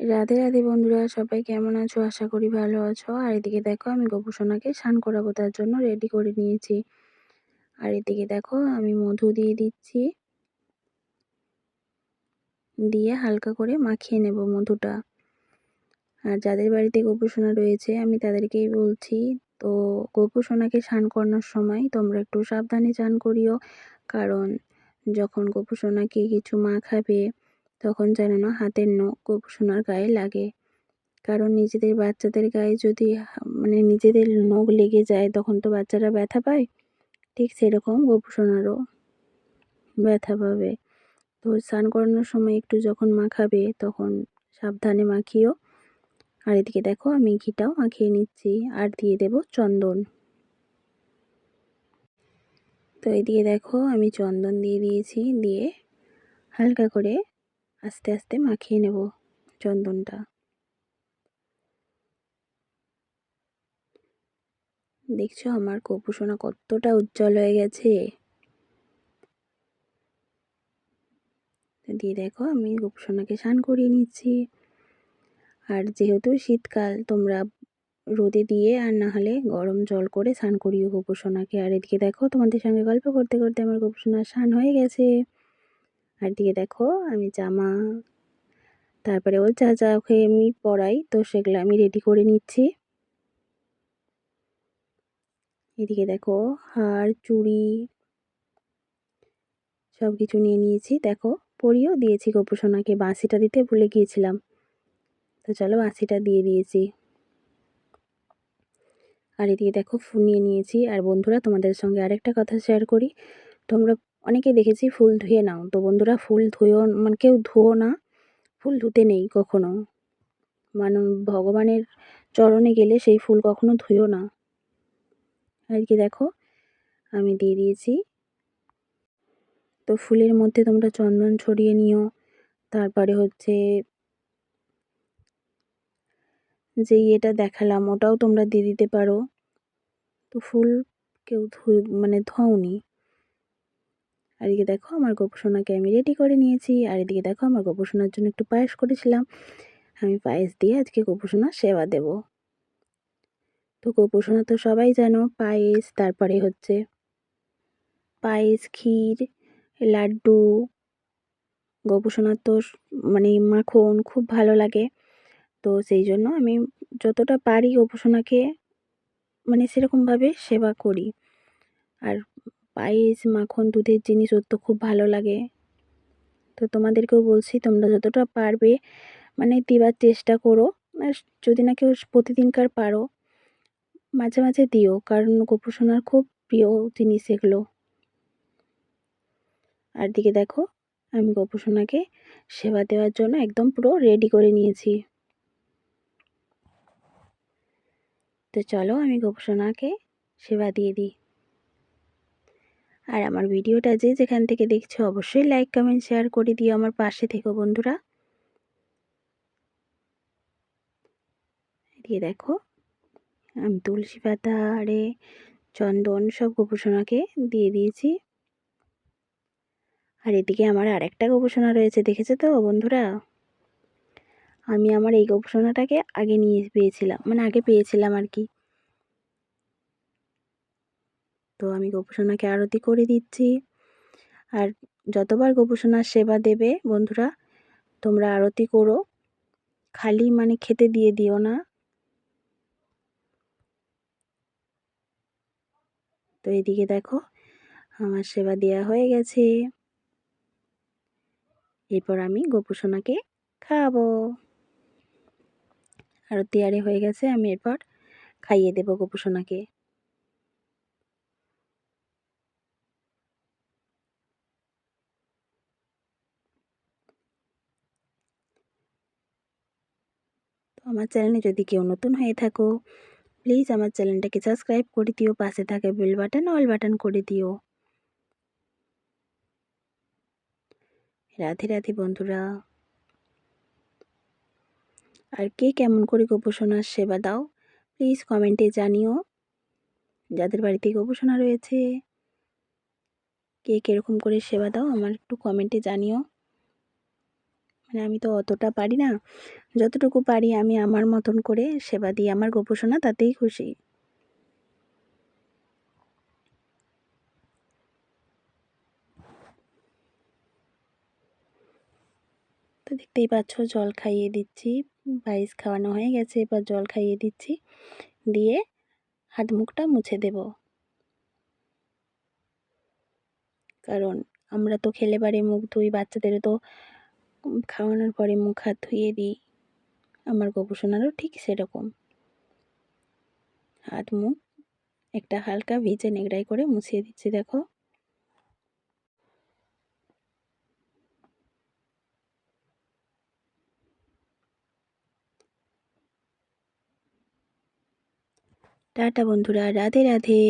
রাধে রাধে বন্ধুরা, সবাই কেমন আছো? আশা করি ভালো আছো। আর এদিকে দেখো, আমি গোপুসোনাকে স্নান করাবো, তার জন্য রেডি করে নিয়েছি। আর এদিকে দেখো, আমি মধু দিয়ে দিচ্ছি। দিয়ে হালকা করে মাখিয়ে নেব মধুটা। আর যাদের বাড়িতে গোপুসোনা রয়েছে, আমি তাদেরকেই বলছি, তো গোপুসোনাকে স্নান করানোর সময় তোমরা একটু সাবধানে স্নান করিও। কারণ যখন গোপুসোনাকে কিছু মাখাবে তখন যেন না হাতের নখ গোপুসোনার গায়ে লাগে। কারণ নিজেদের বাচ্চাদের গায়ে যদি মানে নিজেদের নখ লেগে যায়, তখন তো বাচ্চারা ব্যথা পায়। ঠিক সেরকম গোপুসোনারও ব্যথা পাবে। তো স্নান করানোর সময় একটু যখন মাখাবে, তখন সাবধানে মাখিও। আর এদিকে দেখো আমি ঘিটাও মাখিয়ে নিচ্ছি। আর দিয়ে দেব চন্দন। তো এদিকে দেখো আমি চন্দন দিয়ে দিয়েছি। দিয়ে হালকা করে আস্তে আস্তে মাখিয়ে নেব চন্দনটা। দেখছ আমার কপুসোনা কতটা উজ্জ্বল হয়ে গেছে। দিয়ে দেখো আমি গোপুসোনাকে স্নান করিয়ে নিচ্ছি। আর যেহেতু শীতকাল, তোমরা রোদে দিয়ে আর না হলে গরম জল করে স্নান করিও গোপুসোনাকে আর এদিকে দেখো তোমাদের সঙ্গে গল্প করতে করতে আমার গোপুসোনার স্নান হয়ে গেছে। আর দিকে দেখো আমি জামা, তারপরে ওর যা যা ওকে আমি পরাই, তো সেগুলো আমি রেডি করে নিচ্ছি। এদিকে দেখো হার, চুড়ি সব কিছু নিয়ে নিয়েছি। দেখো পরিয়েও দিয়েছি গোপুসোনাকে বাঁশিটা দিতে ভুলে গিয়েছিলাম। তো চলো বাঁশিটা দিয়ে দিয়েছি। আর এদিকে দেখো ফুল নিয়ে নিয়েছি। আর বন্ধুরা, তোমাদের সঙ্গে আরেকটা কথা শেয়ার করি। তোমরা অনেকে দেখেছি ফুল ধুয়ে নাও। তো বন্ধুরা, ফুল ধুয়েও মানে কেউ ধুও না। ফুল ধুতে নেই কখনো। মানে ভগবানের চরণে গেলে সেই ফুল কখনো ধুয়েও না। আর কি দেখো, আমি দিয়ে দিয়েছি। তো ফুলের মধ্যে তোমরা চন্দন ছড়িয়ে নিও। তারপরে হচ্ছে যে ইয়েটা দেখালাম, ওটাও তোমরা দিয়ে দিতে পারো। তো ফুল কেউ ধুই মানে ধোওনি। আর এদিকে দেখো আমার গোপসোনাকে আমি রেডি করে নিয়েছি। আর এদিকে দেখো আমার গোপসোনার জন্য একটু পায়েস করেছিলাম। আমি পায়েস দিয়ে আজকে গোপসোনার সেবা দেব। তো গোপসোনা তো সবাই জানো, পায়েস, তারপরে হচ্ছে পায়েস, ক্ষীর, লাড্ডু। গোপসোনার তো মানে মাখন খুব ভালো লাগে। তো সেই জন্য আমি যতটা পারি গোপসোনাকে মানে সেরকমভাবে সেবা করি। আর পায়েস, মাখন, দুধের জিনিস ওর তো খুব ভালো লাগে। তো তোমাদেরকেও বলছি, তোমরা যতটা পারবে মানে দেওয়ার চেষ্টা করো। আর যদি না কেউ প্রতিদিনকার পারো, মাঝে মাঝে দিও, কারণ গোপুসোনার খুব প্রিয় জিনিস এগুলো। আর দিকে দেখো, আমি গোপুসোনাকে সেবা দেওয়ার জন্য একদম পুরো রেডি করে নিয়েছি। তো চলো আমি গোপুসোনাকে সেবা দিয়ে দিই। আর আমার ভিডিওটা যে যেখান থেকে দেখছ অবশ্যই লাইক কমেন্ট শেয়ার করে দিও আমার পাশে থেকো বন্ধুরা। দিয়ে দেখো, আমি তুলসী পাতা, আরে চন্দন সব গোপোষণাকে দিয়ে দিয়েছি। আর এদিকে আমার আরেকটা গোপোষণা রয়েছে, দেখেছ তো বন্ধুরা? আমি আমার এই গোপোষণাটাকে আগে নিয়ে পেয়েছিলাম মানে আগে পেয়েছিলাম আর কি। তো আমি গোপোষণাকে আরতি করে দিচ্ছি। আর যতবার গোপোষণার সেবা দেবে, বন্ধুরা, তোমরা আরতি করো। খালি মানে খেতে দিয়ে দিও না। তো এদিকে দেখো, আমার সেবা দেওয়া হয়ে গেছে। এরপর আমি গোপুসোনাকে খাওয়াবো। আরতি আরে হয়ে গেছে, আমি এরপর খাইয়ে দেবো গোপুসোনাকে। আমার চ্যানেলে যদি কেউ নতুন হয়ে থাকো প্লিজ আমার চ্যানেলটাকে সাবস্ক্রাইব করে দিও, পাশে থাকা বেল বাটন অল বাটন করে দিও। রাধে রাধে বন্ধুরা। আর কে কেমন করে গোপোষণার সেবা দাও প্লিজ কমেন্টে জানিও। যাদের বাড়িতে গোপোষণা রয়েছে, কে কীরকম করে সেবা দাও, আমার একটু কমেন্টে জানিও। মানে আমি তো অতটা পারি না। যতটুকু পারি আমি আমার মতন করে সেবা দিই, আমার গোপোষণা তাতেই খুশি। তো দেখতেই পাচ্ছ, জল খাইয়ে দিচ্ছি, পায়েস খাওয়ানো হয়ে গেছে, এবার জল খাইয়ে দিচ্ছি, দিয়ে হাত মুখটা মুছে দেব। কারণ আমরা তো খেলে পারে মুখ ধুই বাচ্চাদের তো খাওয়ানোর পরে মুখ হাত ধুয়ে দিই, আমার গোপোষণারও ঠিক সেরকম। হাত, মুখ একটা হালকা ভিজে নেগড়াই করে মুছিয়ে দিচ্ছি, দেখো। টাটা বন্ধুরা, রাধে রাধে।